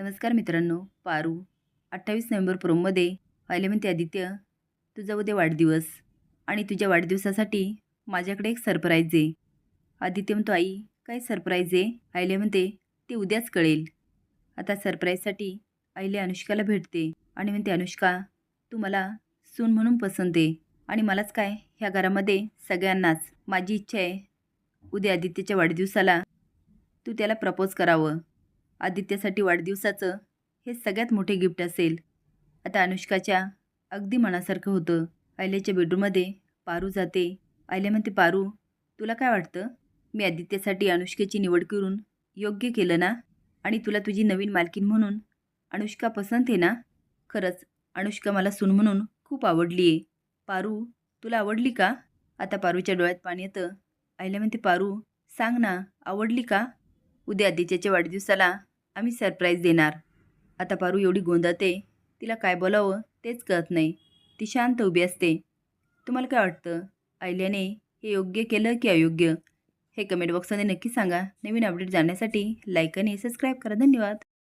नमस्कार मित्रांनो पारू अठ्ठावीस नोव्हेंबर प्रोममध्ये पाहिले म्हणते आदित्य तुझा उद्या वाढदिवस आणि तुझ्या वाढदिवसासाठी माझ्याकडे एक सरप्राईज आहे. आदित्य म्हणतो आई काय सरप्राईज आहे? आईले म्हणते ते उद्याच कळेल. आता सरप्राईजसाठी आईले अनुष्काला भेटते आणि म्हणते अनुष्का तू मला सून म्हणून पसंत आहे आणि मलाच काय? ह्या घरामध्ये सगळ्यांनाच. माझी इच्छा आहे उद्या आदित्यच्या वाढदिवसाला तू त्याला प्रपोज करावं. आदित्यसाठी वाढदिवसाचं हे सगळ्यात मोठे गिफ्ट असेल. आता अनुष्काच्या अगदी मनासारखं होतं. आयल्याच्या बेडरूममध्ये पारू जाते. आयल्या म्हणते पारू तुला काय वाटतं? मी आदित्यसाठी अनुष्केची निवड करून योग्य केलं ना? आणि तुला तुझी नवीन मालकीन म्हणून अनुष्का पसंत आहे ना? खरंच अनुष्का मला सून म्हणून खूप आवडली आहे पारू तुला आवडली का? आता पारूच्या डोळ्यात पाणी येतं. आईला म्हणते पारू सांग ना आवडली का? उद्या आदित्यच्या वाढदिवसाला आम्ही सरप्राईज देणार. आता पारू एवढी गोंधळते. तिला काय बोलावं तेच कळत नाही. ती शांत उभी असते. तुम्हाला काय वाटतं? आयल्याने हे योग्य केलं की अयोग्य? हे कमेंट बॉक्समध्ये नक्की सांगा. नवीन अपडेट जाण्यासाठी लाईक आणि सबस्क्राईब करा. धन्यवाद.